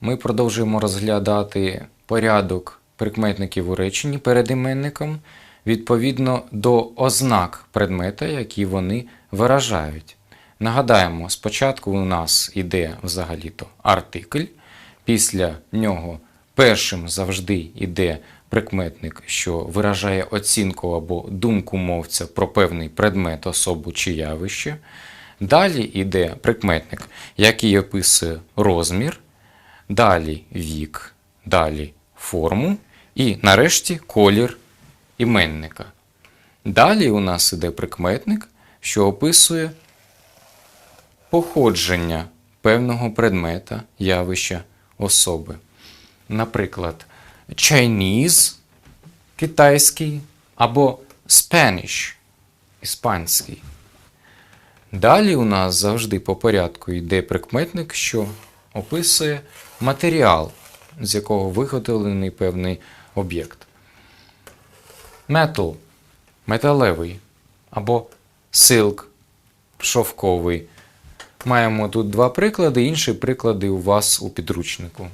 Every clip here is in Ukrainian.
ми продовжуємо розглядати порядок прикметників у реченні перед іменником відповідно до ознак предмета, які вони виражають. Нагадаємо, спочатку у нас іде взагалі-то артикль, після нього першим завжди йде прикметник, що виражає оцінку або думку мовця про певний предмет, особу чи явище. Далі йде прикметник, який описує розмір, далі вік, далі форму і нарешті колір іменника. Далі у нас іде прикметник, що описує походження певного предмета, явища, особи. Наприклад, Chinese китайський або Spanish іспанський. Далі у нас завжди по порядку йде прикметник, що описує матеріал, з якого виготовлений певний об'єкт. Metal металевий або silk шовковий. Маємо тут два приклади, інші приклади у вас у підручнику.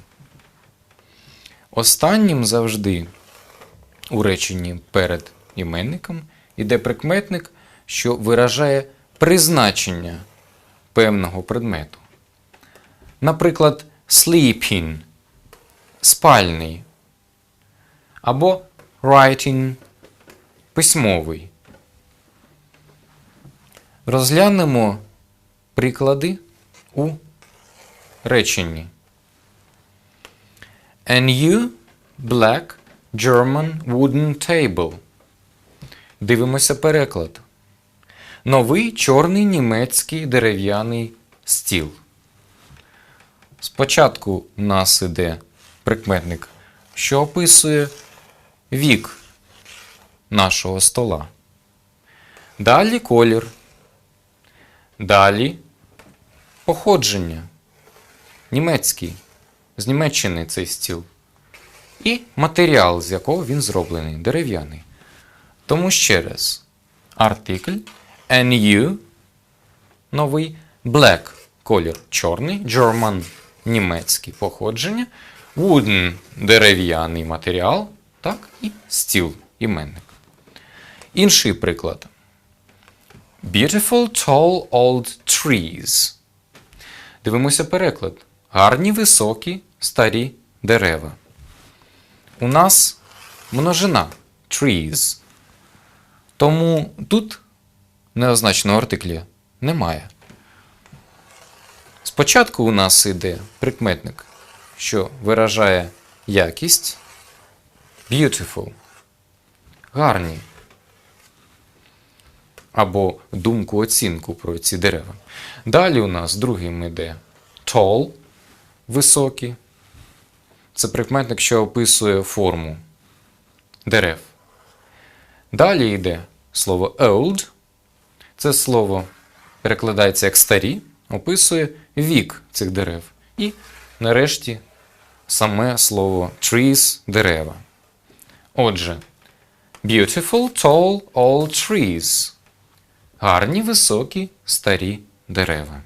Останнім завжди у реченні перед іменником іде прикметник, що виражає призначення певного предмету. Наприклад, sleeping спальний або writing письмовий. Розглянемо приклади у реченні. A new black German wooden table. Дивимося переклад. Новий чорний німецький дерев'яний стіл. Спочатку у нас іде прикметник, що описує вік нашого стола. Далі колір. Далі походження. Німецький. З Німеччини цей стіл. І матеріал, з якого він зроблений, дерев'яний. Тому ще раз. Артикль new новий black колір чорний, German німецький походження, wooden дерев'яний матеріал, так, і стіл іменник. Інший приклад. Beautiful tall old trees. Дивимося переклад. Гарні високі старі дерева. У нас множина trees. Тому тут неозначеного артикля немає. Спочатку у нас йде прикметник, що виражає якість beautiful, гарні. Або думку, оцінку про ці дерева. Далі у нас другим йде tall, високий. Це прикметник, що описує форму дерев. Далі йде слово old. Це слово перекладається як старі, описує вік цих дерев. І нарешті саме слово trees дерева. Отже, beautiful tall old trees. Гарні високі старі дерева.